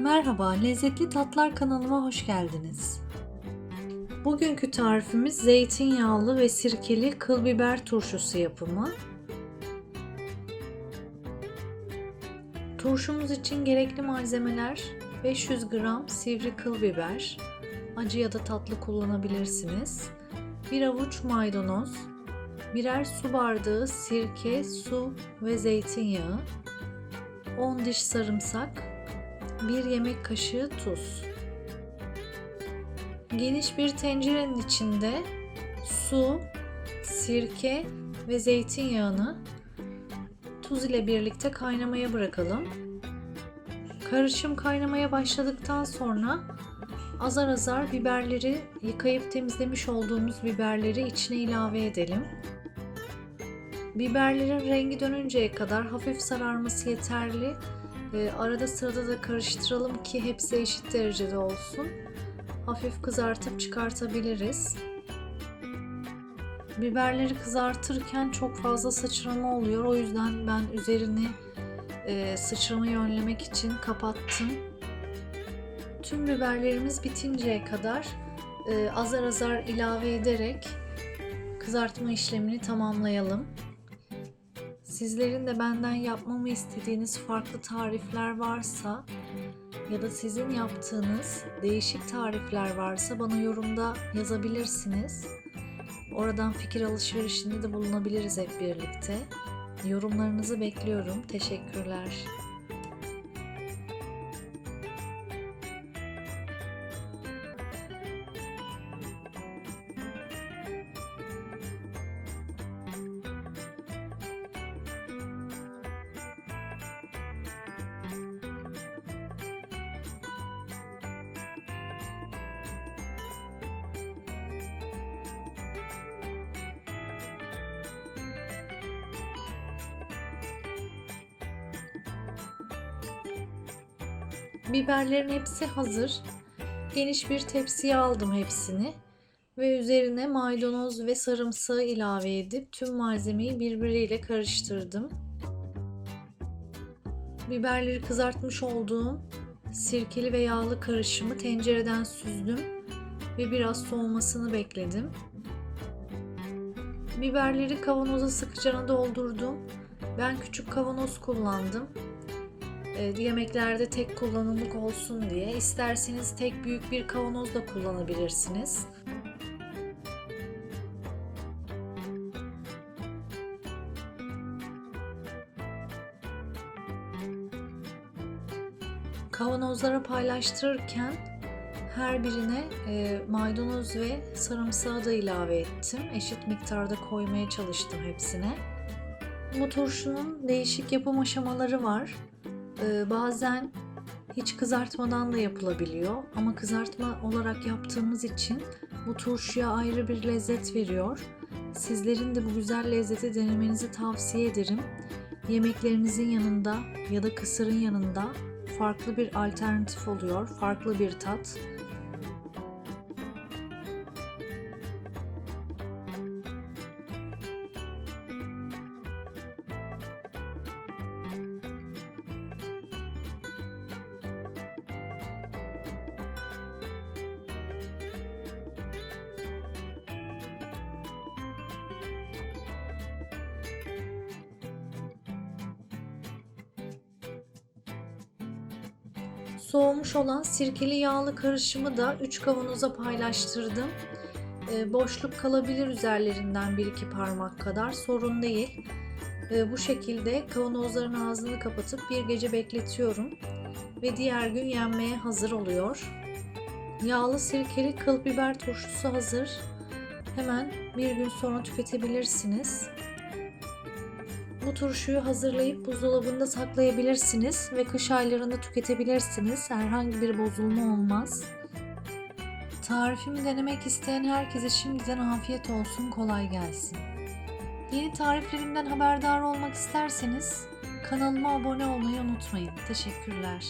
Merhaba, Lezzetli Tatlar kanalıma hoş geldiniz. Bugünkü tarifimiz zeytinyağlı ve sirkeli kıl biber turşusu yapımı. Turşumuz için gerekli malzemeler 500 gram sivri kıl biber, acı ya da tatlı kullanabilirsiniz. Bir avuç maydanoz, birer su bardağı sirke, su ve zeytinyağı, 10 diş sarımsak, 1 yemek kaşığı tuz. Geniş bir tencerenin içinde su, sirke ve zeytinyağını tuz ile birlikte kaynamaya bırakalım. Karışım kaynamaya başladıktan sonra azar azar biberleri yıkayıp temizlemiş olduğumuz biberleri içine ilave edelim. Biberlerin rengi dönünceye kadar hafif sararması yeterli. Ee, arada sırada da karıştıralım ki hepsi eşit derecede olsun. Hafif kızartıp çıkartabiliriz. Biberleri kızartırken çok fazla sıçrama oluyor. O yüzden ben üzerini e, sıçramayı önlemek için kapattım. Tüm biberlerimiz bitinceye kadar e, azar azar ilave ederek kızartma işlemini tamamlayalım. Sizlerin de benden yapmamı istediğiniz farklı tarifler varsa ya da sizin yaptığınız değişik tarifler varsa bana yorumda yazabilirsiniz. Oradan fikir alışverişinde de bulunabiliriz hep birlikte. Yorumlarınızı bekliyorum. Teşekkürler. Biberlerin hepsi hazır. Geniş bir tepsiye aldım hepsini ve üzerine maydanoz ve sarımsağı ilave edip tüm malzemeyi birbiriyle karıştırdım. Biberleri kızartmış olduğum sirkeli ve yağlı karışımı tencereden süzdüm ve biraz soğumasını bekledim. Biberleri kavanoza sıkıcana doldurdum. Ben küçük kavanoz kullandım yemeklerde tek kullanımlık olsun diye. İsterseniz tek büyük bir kavanoz da kullanabilirsiniz. Kavanozlara paylaştırırken her birine e, maydanoz ve sarımsağı da ilave ettim. Eşit miktarda koymaya çalıştım hepsine. Bu turşunun değişik yapım aşamaları var. Ee, bazen hiç kızartmadan da yapılabiliyor ama kızartma olarak yaptığımız için bu turşuya ayrı bir lezzet veriyor. Sizlerin de bu güzel lezzeti denemenizi tavsiye ederim. Yemeklerinizin yanında ya da kısırın yanında farklı bir alternatif oluyor, farklı bir tat. Soğumuş olan sirkeli yağlı karışımı da 3 kavanoza paylaştırdım. E, boşluk kalabilir üzerlerinden 1-2 parmak kadar sorun değil. E, bu şekilde kavanozların ağzını kapatıp bir gece bekletiyorum ve diğer gün yenmeye hazır oluyor. Yağlı sirkeli kıl biber turşusu hazır. Hemen bir gün sonra tüketebilirsiniz. Bu turşuyu hazırlayıp buzdolabında saklayabilirsiniz ve kış aylarında tüketebilirsiniz. Herhangi bir bozulma olmaz. Tarifimi denemek isteyen herkese şimdiden afiyet olsun, kolay gelsin. Yeni tariflerimden haberdar olmak isterseniz kanalıma abone olmayı unutmayın. Teşekkürler.